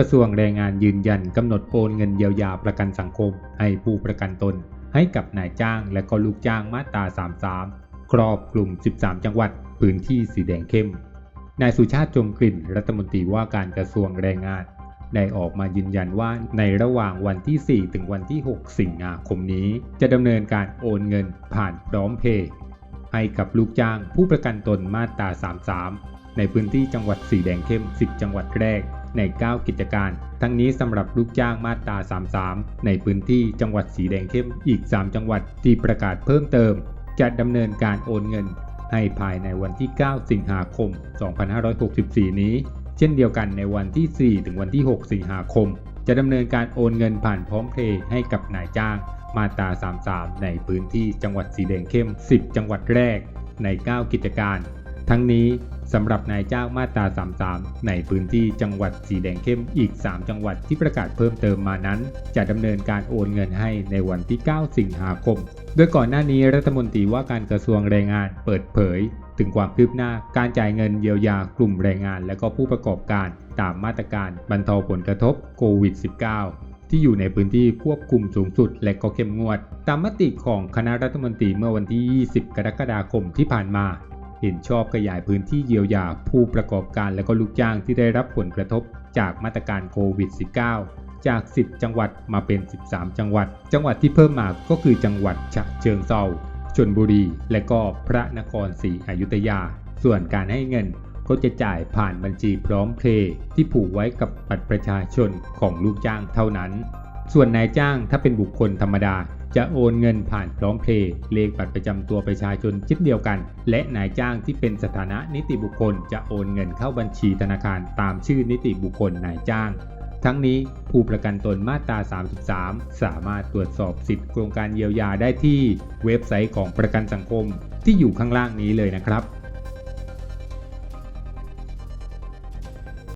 ระทรวงแรงงานยืนยันกำหนดโอนเงินเยียวยาประกันสังคม ให้ผู้ประกันตน ให้กับนายจ้างและก็ลูกจ้างมาตรา 33 ครอบคลุม 13 จังหวัด พื้นที่สีแดงเข้ม นายสุชาติจงกลิ่นรัฐมนตรีว่าการกระทรวงแรงงาน ได้ออกมายืนยันว่าในระหว่างวันที่ 4 ถึงวันที่ 6 สิงหาคมนี้ จะดำเนินการโอนเงินผ่านพร้อมเพย์ให้กับลูกจ้างผู้ประกันตนมาตรา 33 ในพื้นที่จังหวัดสีแดงเข้ม 10 จังหวัดแรก ใน 9 กิจการ ทั้งนี้สำหรับลูกจ้างมาตรา 33 ในพื้นที่จังหวัดสีแดงเข้มอีก 3 จังหวัดที่ประกาศเพิ่มเติม จะดำเนินการโอนเงิน ให้ภายในวันที่ 9 สิงหาคม 2564 นี้ เช่นเดียวกันในวันที่ 4 ถึงวันที่ 6 สิงหาคม จะดำเนินการโอนเงินผ่านพร้อมเพย์ให้กับนายจ้างมาตรา 33 ในพื้นที่จังหวัดสีแดงเข้ม 10 จังหวัดแรกใน 9 กิจการ ทั้งนี้สำหรับนายจ้างมาตรา 33 ในพื้นที่จังหวัดสีแดงเข้มอีก 3 จังหวัดที่ประกาศเพิ่มเติมมานั้น จะดำเนินการโอนเงินให้ในวันที่ 9 สิงหาคม โดยก่อนหน้านี้รัฐมนตรีว่าการกระทรวงแรงงานเปิดเผย ถึงความคืบหน้าการจ่ายเงินเยียวยากลุ่มแรงงาน และก็ผู้ประกอบการตามมาตรการบรรเทาผลกระทบโควิด -19 ที่อยู่ในพื้นที่ควบคุมสูงสุดและก็เข้มงวด ตามมติของคณะรัฐมนตรีเมื่อวันที่ 20 กรกฎาคมที่ผ่านมา เห็นชอบขยายพื้นที่เยียวยาผู้ประกอบการและก็ลูกจ้างที่ได้รับผลกระทบจากมาตรการโควิด -19 จาก 10 จังหวัดมาเป็น 13 จังหวัด จังหวัดที่เพิ่มมาก็คือจังหวัดฉะเชิงเทราชนบุรี และก็พระนครศรีอยุธยา ส่วนการให้เงินก็จะจ่ายผ่านบัญชีพร้อมเพย์ที่ผูกไว้กับบัตรประชาชนของลูกจ้างเท่านั้น ส่วนนายจ้างถ้าเป็นบุคคลธรรมดา จะโอนเงินผ่านพร้อมเพย์เลขบัตรประจำตัวประชาชนเช่นเดียวกัน และนายจ้างที่เป็นสถานะนิติบุคคล จะโอนเงินเข้าบัญชีธนาคารตามชื่อนิติบุคคลนายจ้าง ทั้งนี้ผู้ประกันตนมาตรา 33 สามารถตรวจสอบสิทธิโครงการเยียวยาได้ที่เว็บไซต์ของประกันสังคมที่อยู่ข้างล่างนี้เลยนะครับ